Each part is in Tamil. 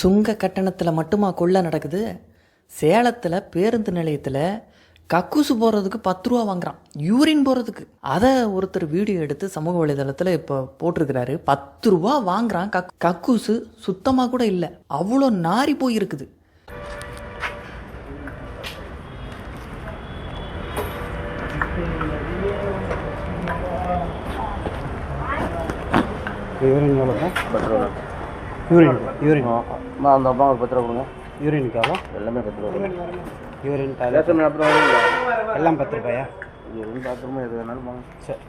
சுங்க கட்டணத்தில் மட்டுமா கொள்ள நடக்குது? சேலத்தில் பேருந்து நிலையத்தில் கக்கூசு போகிறதுக்கு பத்து ரூபா வாங்குறான். யூரின் போகிறதுக்கு அதை ஒருத்தர் வீடியோ எடுத்து சமூக வலைதளத்தில் இப்போ போட்டிருக்கிறாரு. பத்து ரூபா வாங்குறான். கக் கக்கூசு சுத்தமாக கூட இல்லை. அவ்வளோ நாரி போயிருக்குது. Urine urine. யூரின் நான் அந்த அம்மா ஒரு பத்து ரூபா கொடுங்க யூரினுக்கு எவ்வளோ எல்லாமே பத்து ரூபா கொடுங்க யூரின் டாய்லெட் அப்புறம் எல்லாம் பத்து ரூபாயா இது ரெண்டு பாத்ரூமும் எது வேணாலும் வாங்க. சரி.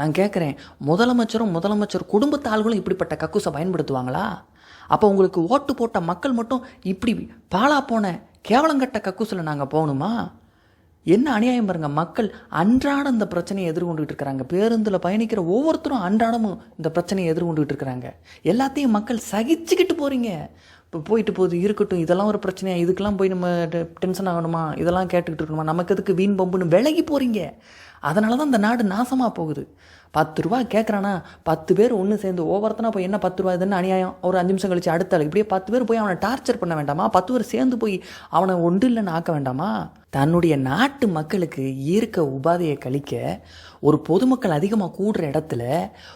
நான் கேட்குறேன் முதலமைச்சரும் முதலமைச்சர் குடும்பத்து ஆள்களும் இப்படிப்பட்ட கக்கூசை பயன்படுத்துவாங்களா? அப்போ உங்களுக்கு ஓட்டு போட்ட மக்கள் மட்டும் இப்படி பாழா போன கேவலங்கட்ட கக்கூசில் நாங்கள் போகணுமா? என்ன அநியாயம் பாருங்க மக்கள் அன்றாடம் இந்த பிரச்சனையை எதிர்கொண்டுகிட்டு இருக்கிறாங்க. பேருந்தில் பயணிக்கிற ஒவ்வொருத்தரும் அன்றாடமும் இந்த பிரச்சனையை எதிர்கொண்டுகிட்டு இருக்கிறாங்க. எல்லாத்தையும் மக்கள் சகிச்சுக்கிட்டு போகிறீங்க இப்போ போயிட்டு போகுது இருக்கட்டும் இதெல்லாம் ஒரு பிரச்சனையா? இதுக்கெல்லாம் போய் நம்ம டென்ஷன் ஆகணுமா? இதெல்லாம் கேட்டுக்கிட்டு இருக்கணுமா? நமக்கு எதுக்கு வீண் பம்புன்னு விலகி போகிறீங்க அதனால தான் இந்த நாடு நாசமாக போகுது. பத்து ரூபா கேட்குறானா பத்து பேர் ஒன்று சேர்ந்து ஒவ்வொருத்தனா போய் என்ன பத்து ரூபா இதுன்னு அநியாயம்? ஒரு அஞ்சு நிமிஷம் கழிச்சு அடுத்த ஆள். இப்படியே பத்து பேர் போய் அவனை டார்ச்சர் பண்ண வேண்டாமா? பத்து பேர் சேர்ந்து போய் அவனை ஒன்று இல்லைன்னு ஆக்க வேண்டாமா? தன்னுடைய நாட்டு மக்களுக்கு ஈர்க்க உபாதையை கழிக்க ஒரு பொதுமக்கள் அதிகமாக கூடுற இடத்துல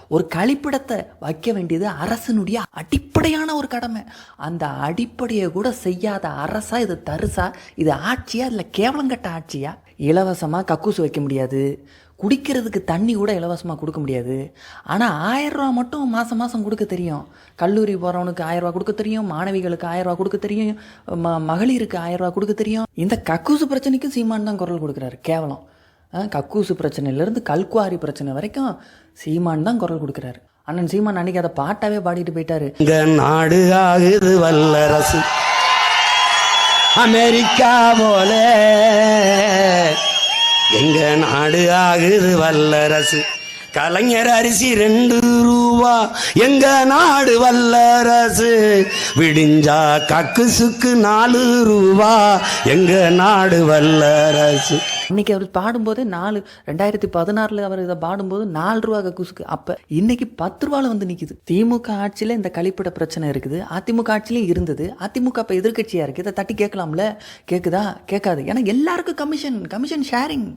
ஒரு கழிப்பிடத்தை வைக்க வேண்டியது அரசனுடைய அடிப்படையான ஒரு கடமை. அந்த அடிப்படையை கூட செய்யாத அரசா இது தருசா இது ஆட்சியா இல்லை கேவலங்கட்ட ஆட்சியா? இலவசமாக கக்கூசு வைக்க முடியாது. குடிக்கிறதுக்கு தண்ணி கூட இலவசமாக கொடுக்க முடியாது. ஆனால் ஆயிரம் ரூபா மட்டும் மாதம் மாதம் கொடுக்க தெரியும். கல்லூரி போகிறவனுக்கு ஆயிரம் ரூபா கொடுக்க தெரியும். மாணவிகளுக்கு ஆயிரம் ரூபா கொடுக்க தெரியும். ம மகளிருக்கு ஆயிரம் ரூபா கொடுக்க தெரியும். இந்த கக்கூசு பிரச்சனைக்கும் சீமான் தான் குரல் கொடுக்குறாரு கேவலம். ஆ, கக்கூசு பிரச்சனையிலேருந்து கல்குவாரி பிரச்சனை வரைக்கும் சீமான் தான் குரல் கொடுக்குறாரு. அண்ணன் சீமான் அன்னைக்கு அதை பாட்டாவே பாடிட்டு போயிட்டாரு. எங்க நாடு ஆகுது வல்லரசு. அமெரிக்கா போல. எங்க நாடு ஆகுது வல்லரசு. கலைஞர் அரிசி ரெண்டு ரூபா எங்க நாடு வல்லரசு. விடிஞ்சா கக்குசுக்கு நாலு ரூபா எங்க நாடு வல்லரசு. இன்னைக்கு அவர் பாடும்போதே நாலு ரெண்டாயிரத்தி பதினாறுல அவர் இதை பாடும்போது நாலு ரூபா கக்குசுக்கு. அப்ப இன்னைக்கு பத்து ரூபால வந்து நிக்குது. திமுக ஆட்சியில இந்த கழிப்பிட பிரச்சனை இருக்குது. அதிமுக ஆட்சியிலும் இருந்தது. அதிமுக அப்ப எதிர்கட்சியா இருக்கு. இதை தட்டி கேட்கலாம்ல? கேக்குதா? கேட்காது. ஏன்னா எல்லாருக்கும் கமிஷன் கமிஷன் ஷேரிங்